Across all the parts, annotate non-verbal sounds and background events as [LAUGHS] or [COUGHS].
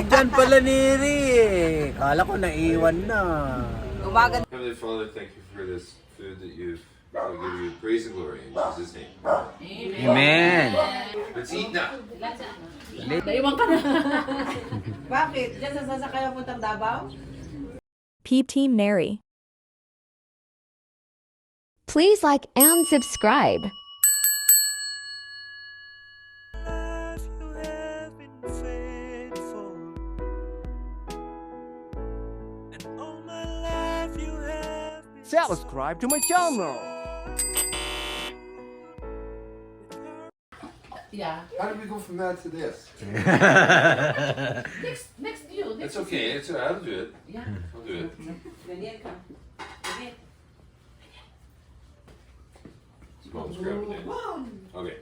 Nandyan pala ni Ri eh. Kala ko naiwan na. Umaga Heavenly Father, thank you for this food that you've. I give you praise and glory in Jesus' name. Amen. Let's eat now. Naiwan ka na. [LAUGHS] Bakit? Diyan sa sasakay ang puntang Davao? Peep Team Neri. Please like and subscribe. Subscribe to my channel. Yeah. How did we go from that to this? [LAUGHS] Next, next you. It's okay. It's I'll do it. Yeah. I'll do it. Ganyan ka. Ganyan. Mom's grabbing it. Okay.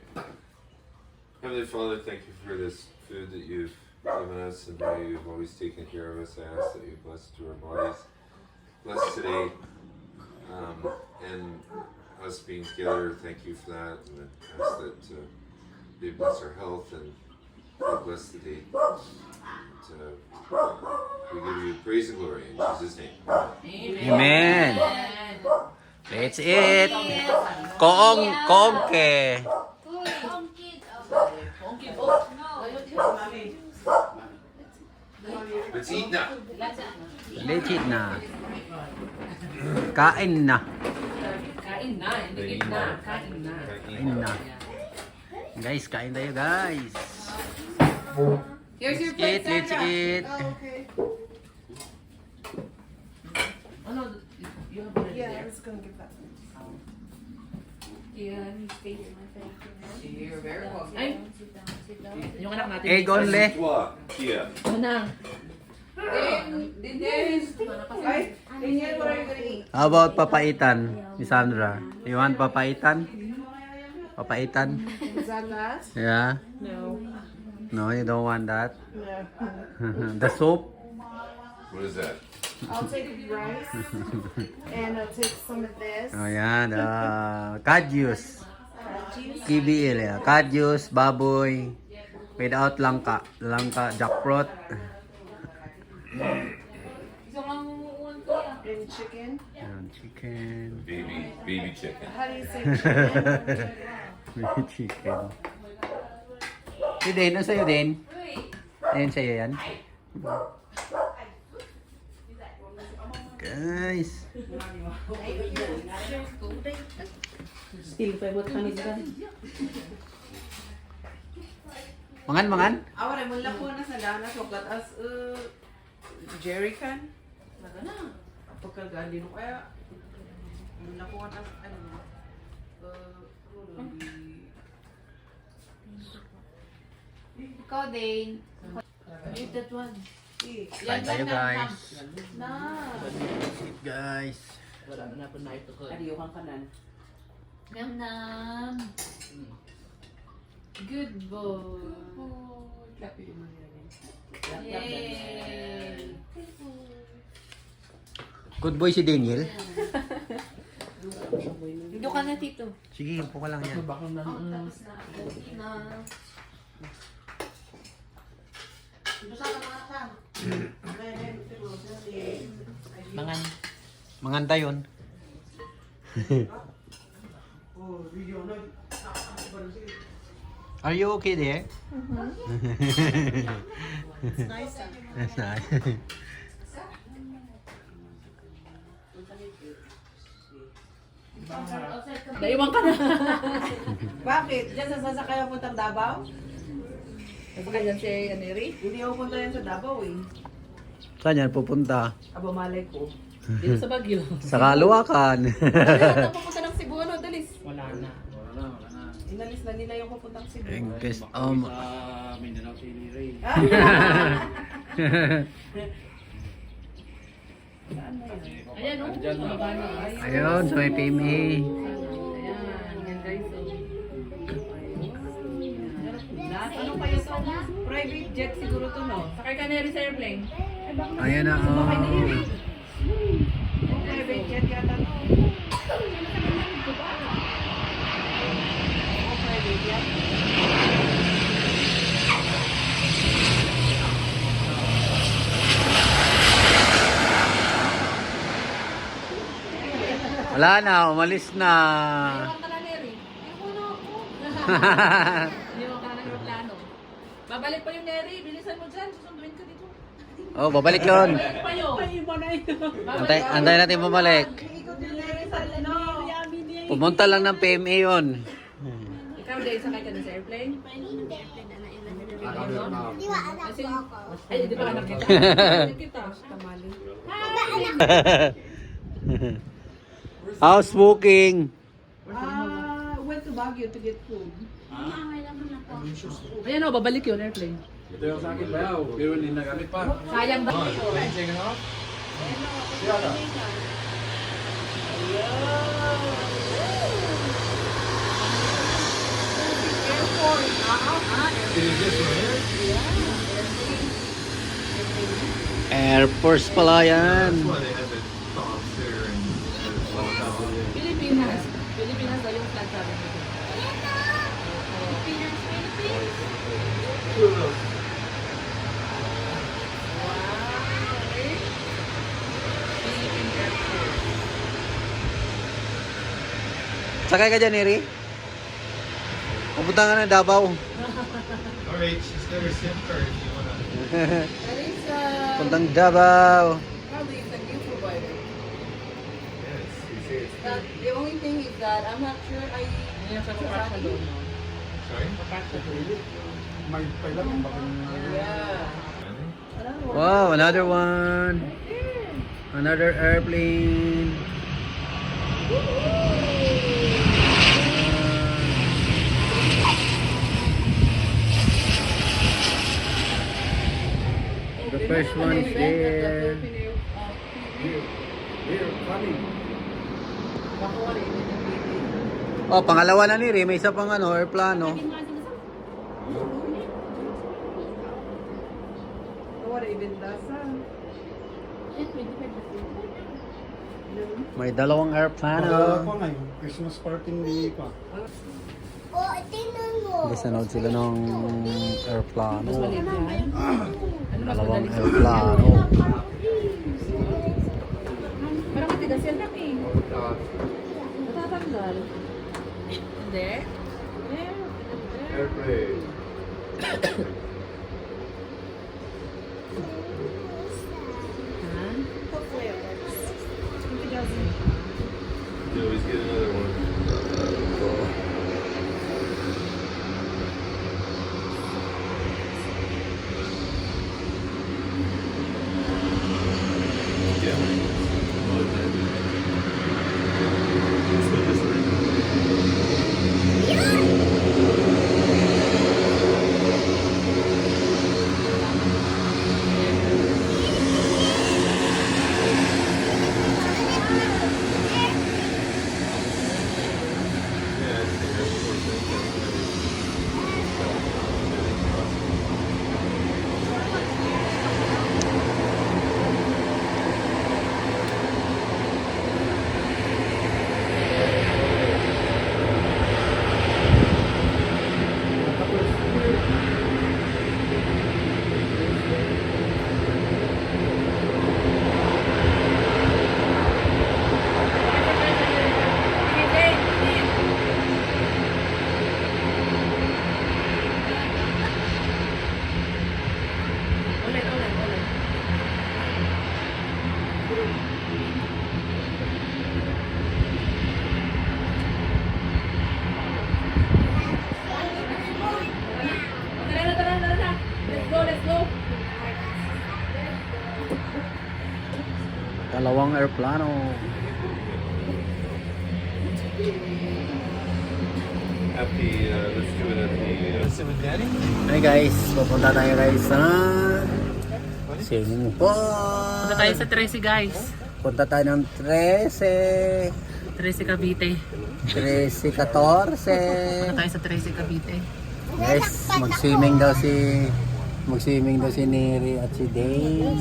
Heavenly Father, thank you for this food that you've given us and how you've always taken care of us. I ask that you bless it to our bodies. Bless today um, and us being together. Thank you for that. And I ask that uh, you bless our health and you bless the day. And, uh, we give you praise and glory in Jesus' name. Amen. Let's eat. Koong, koong ke. Okay. Mami. Let's eat now. Let's eat na. Kain na. Kain na. Hindi eat na. Kain na. Kain na. Guys, kain tayo guys. Here's your Eat, plate, let's Sandra. eat. Oh no, you have it Yeah, I there. was gonna give that. You're very welcome. Ay, yung anak natin. Egg only. Toi, Kia. Manang. How about papaitan, Miss Sandra? You want papaitan? Papaitan? Is that that? Yeah? No. No, you don't want that? No. [LAUGHS] the soup? What is that? I'll take rice and I'll take some of this. Oh, yan. Uh, kadyus. Veggies. KBL. Yeah. Baboy. Without langka. Langka, jackfruit. And chicken. Chicken. Baby, baby chicken. How do you say [LAUGHS] chicken? May chicken. Si Din, ano sa'yo din? Ayun sa'yo yan. Guys. Still pa kanin ka. Mangan, mangan? Awara mo lang po na sa dana so gat as uh, jerry can. Naga na. Pagkagaan din ko kaya mula po na ano uh, Ikaw din. Eat that one. Kain tayo guys. Na. Eat guys. Wala na po na ito ko. Adiyo kang kanan. Nam nam. Good boy. Yay. Good boy si Daniel. Dito ka na, Tito. Sige, upo ka lang yan. Baka na. Tapos na. Na. Mangan. Mangan tayo. [LAUGHS] Are you okay there? [LAUGHS] [LAUGHS] nice. That's nice. Naiwan ka na. [LAUGHS] Bakit? Diyan sa sasakay ang puntang Davao? Sasakay yan si Aneri. Hindi ako punta yan sa Davao eh. Saan yan pupunta? Aba malay ko. Dito sa Baguio. [LAUGHS] Sa Kaluwakan. Ano pupunta ng Cebu, ano, dalis? Wala na. Inalis na nila yung papuntang Cebu. Guys, um, Ayan, oh. ayun, sa may PMA. Ayan. Yan guys. Lahat ano kayo to? Private jet siguro to no? Sakay ka na rin sa airplane. Ayan na, oh. Oh, private jet yata to. Oh, private jet. Wala na, umalis na. Iwan [LAUGHS] ka na, Neri. Iwan na ako. Iwan ka na ng aeroplano. Babalik pa yung Neri. Bilisan mo dyan. Susunduin ka dito. oh, babalik yun. Babalik pa yun. Antay, antay natin bumalik. Pumunta lang ng PMA yun. Ikaw, Dave, sakay ka na sa airplane? Kasi, ay, di ba anak kita? [LAUGHS] Anak kita. Tamali. [LAUGHS] House booking. Ah, went to Baguio to get food. Ayan o, babalik yun, airplane. Ito yung sa akin bayaw, pero hindi nagamit pa. Sayang ba? Air Force pala yan. Why they had the Of those. Sakay ka dyan, Eri. Pupunta Davao. [LAUGHS] Alright, she's got her SIM card if you wanna. That is, uh, Puntang Davao. probably it's a new provider. Yes, you say it's That, the only thing is that I'm not sure I... Sa sorry. Wow, another one. Another airplane. The first one is there. Oh, pangalawa na ni Ri. May isa pang ano, airplano. May dalawang Wala airplano. pa nga yung Christmas party hindi pa. Disanood sila ng airplano. Ano mas Dalawang airplano. Parang matigas yan lang eh. Natatanggal. Hindi? [COUGHS] [COUGHS] Yeah. Airplane. You always get another one. Yeah, it's the airport thing. Ulit, ulit, ulit. Tara na, tara na, tara na. Let's go, let's go. Dalawang airplano. At the, uh, let's do it at the, uh, sit with daddy? Hey guys, pupunta tayo guys sa pool. Punta tayo sa Tracy, guys. Punta tayo ng 13, Tracy Cavite. 13, 14. tayo sa Tracy Cavite. Guys, mag-swimming daw si mag-swimming daw si Neri at si Dave.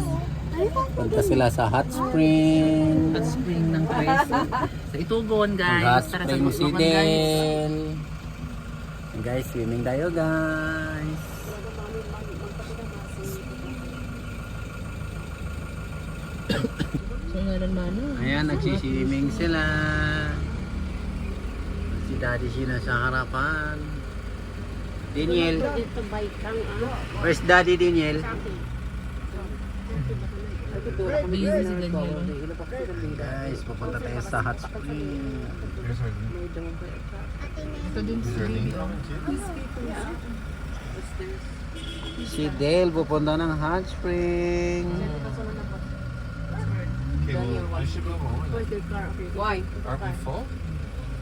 Punta sila sa hot spring. Hot spring ng Tracy. Sa Itugon, guys. hot Tara sa spring si Itugon, guys. Guys, swimming tayo guys. Kung nga ng mano. Ayan, nagsiswimming sila. Si Daddy Shi nasa harapan. Daniel. Where's Daddy Daniel? Busy si Daniel. Guys, pupunta tayo sa hot spring. Ito din si Baby. Si Dale pupunta ng hot spring. Why? Aren't we full?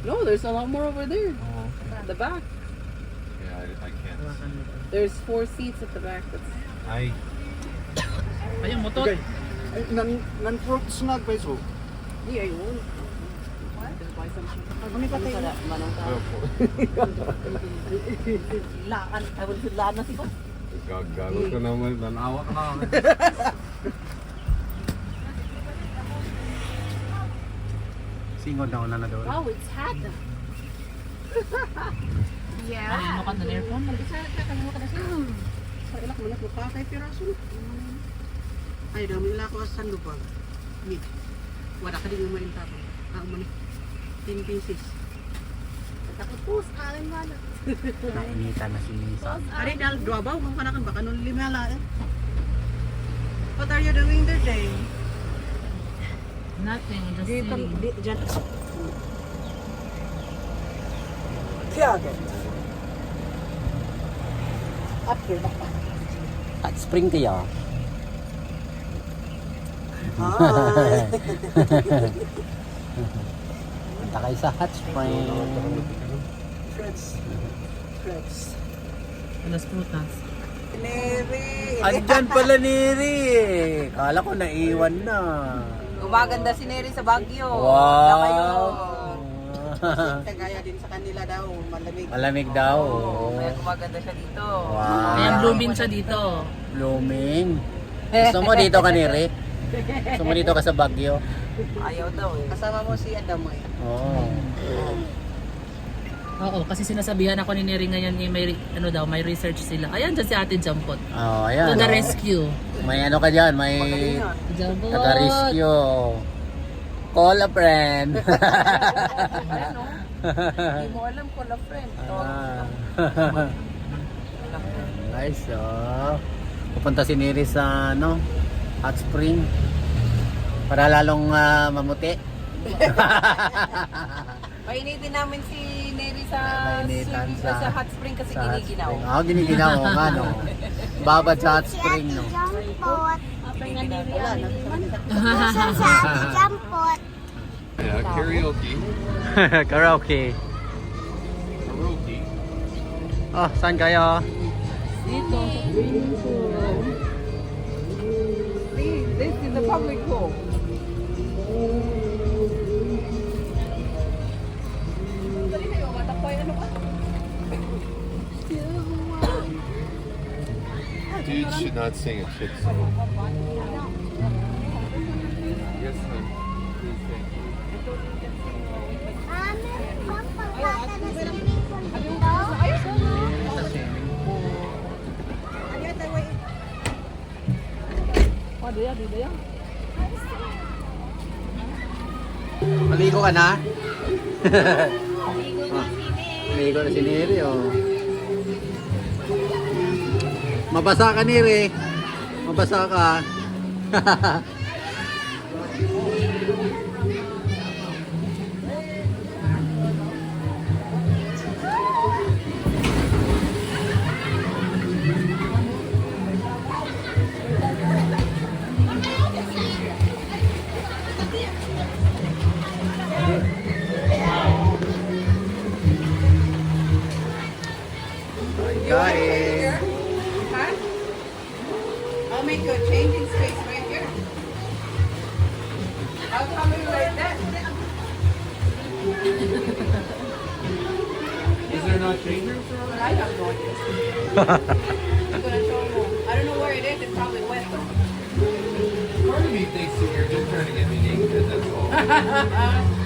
No, there's a lot more over there. Oh, okay. At the back. Yeah, I, I can't. There's four seats at the back. That's I Ayun, motor. Okay. Ay, nan, nan fruit snag pa iso. yeah, you won't. Buy some Ano ka tayo? [LAUGHS] Lakan. I will lakan na siya. Gagago ko naman. Nanawa ka [LAUGHS] namin. Singod na una na doon. Oh, it's hot. [LAUGHS] Ano ka ng aircon? Sa ilak mo na ko pa kay piraso. Ay, dami nila ko sa lubag. Ni. Wala ka din yung marinta ko. Ah, mo ni. 10 pieces. Takot po sa akin ba na. Nainitan na si San. Ari dal dua ba kung kanakan baka nun lima la eh. What are you doing today? Nothing, just Dito, di, dyan. Up here, baka. [LAUGHS] Hot spring kaya? Hi. Punta kayo sa hot spring. Fruits. Fruits. Alas frutas. Neri. Andyan pala ni Ri. Kala ko naiwan na. Gumaganda si Neri sa Baguio. Wow. [LAUGHS] Kagaya din sa kanila daw, malamig. Malamig daw. Kaya gumaganda siya dito. Wow. Ayan, blooming siya dito. Blooming. Gusto mo dito ka ni Ri? Gusto mo dito ka sa Baguio? Ayaw daw eh. Kasama mo si Adam eh. Oo. Oo, kasi sinasabihan ako ni Neri ngayon ni may ano daw, may research sila. Ayan dyan si Ate Jampot. Oh, ayan. To the oh. rescue. May ano ka dyan, may Jampot. taga-rescue. Call a friend. [LAUGHS] Hindi mo alam ko na friend. Ah. [LAUGHS] nice, oh. Pupunta si Neri sa, ano, hot spring. Para lalong ah, mamuti. [LAUGHS] Painitin namin si sa swimming- sa- sa hot spring kasi Sa hot giniginaw. spring. Oo, giniginaw. Oo nga, no. Babad sa hot spring, no. yeah, karaoke. [LAUGHS] Karaoke. Karaoke. Oh, saan kayo? Dito. This is the public pool. Dude should not sing a shit song. Yes, ma'am. Please, thank you. Maligo ka na? Maligo na si Neri, oh. Mabasa ka, Neri. Mabasa ka. [LAUGHS] I don't know where it is. It's probably wet. Part of me thinks that you're just trying to get me naked, that's all. [LAUGHS]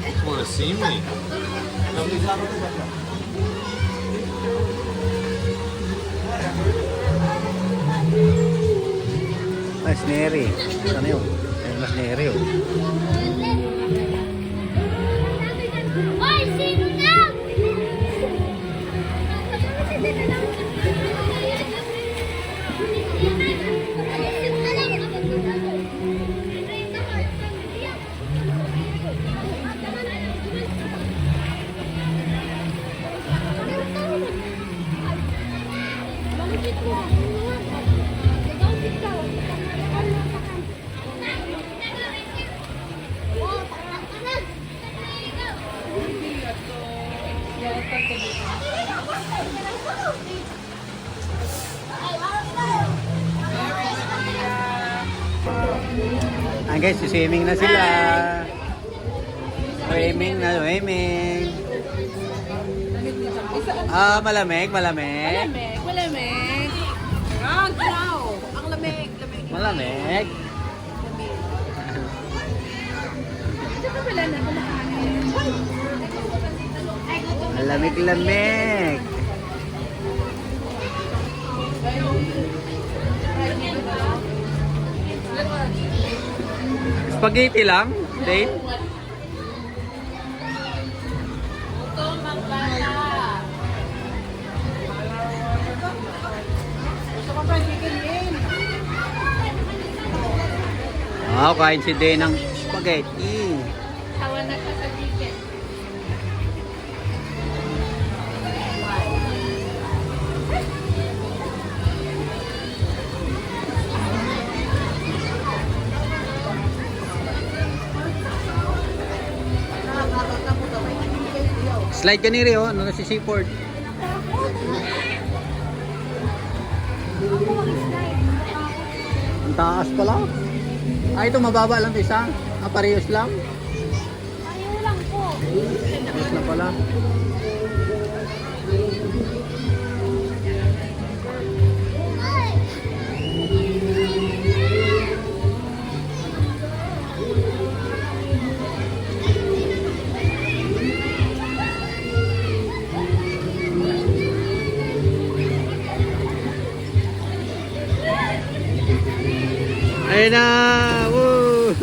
just want to see me. Nice, Neri. Ano yun? Mas Neri oh. Ah guys, swimming na sila. Swimming na, swimming. Ah, malamig, malamig. Malamig, malamig. Ang graw. Ang lamig, lamig. Malamig. Ito pa pala na Malamig-lamig. Spaghetti lang, in. Ah, kain si Dave ng spaghetti. Slide ka ni Rio, ano na si Seaford. Ang taas pala. Ah, ito mababa lang isa. Ah, parehas lang. Ayaw lang po. Parehas na pala. Ayun na! Woo!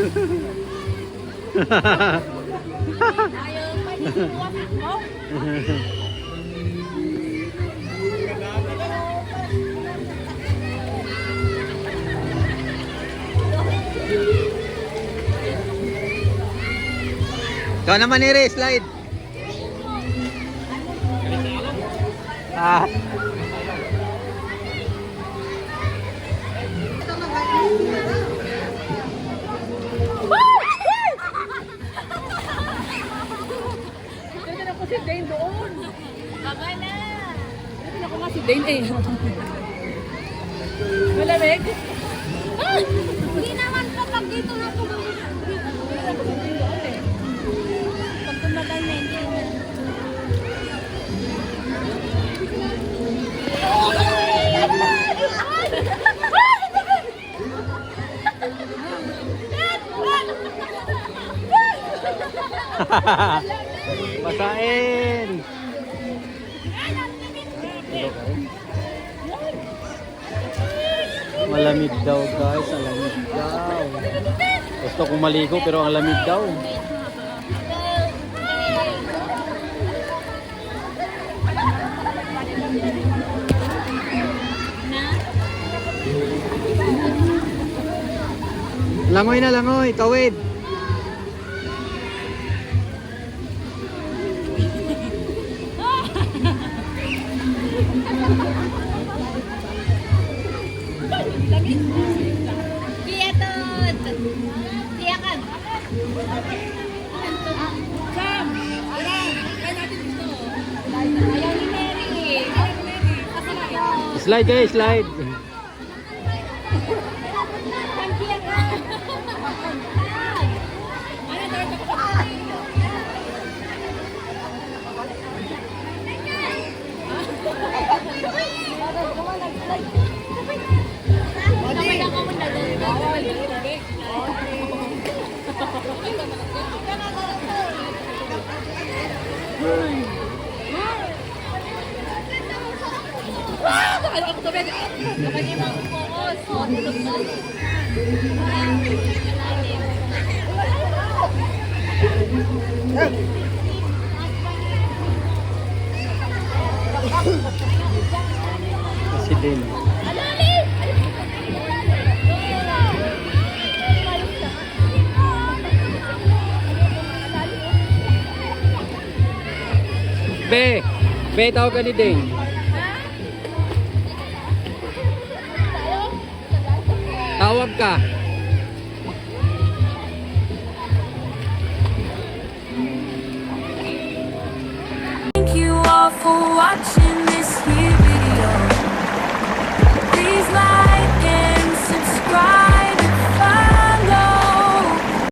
Ayaw naman ni slide. Ah. Si Dane doon. Baba na. Dito na ko nga si Dane eh. Malamig? Ah! Hindi naman kapag dito na tumawag. Pag tumagal na hindi na. [LAUGHS] Basain! Malamig daw guys, ang lamig daw. Gusto kong maligo pero ang lamig daw. Langoy na langoy, kawid. Slide kayo, slide. Ang kiyakan! ano ako tuloy? Kapag yung mga focus, o, tulog na. Kasi din. Alali! Be, be tawag ka ni Dane. Tawag ka.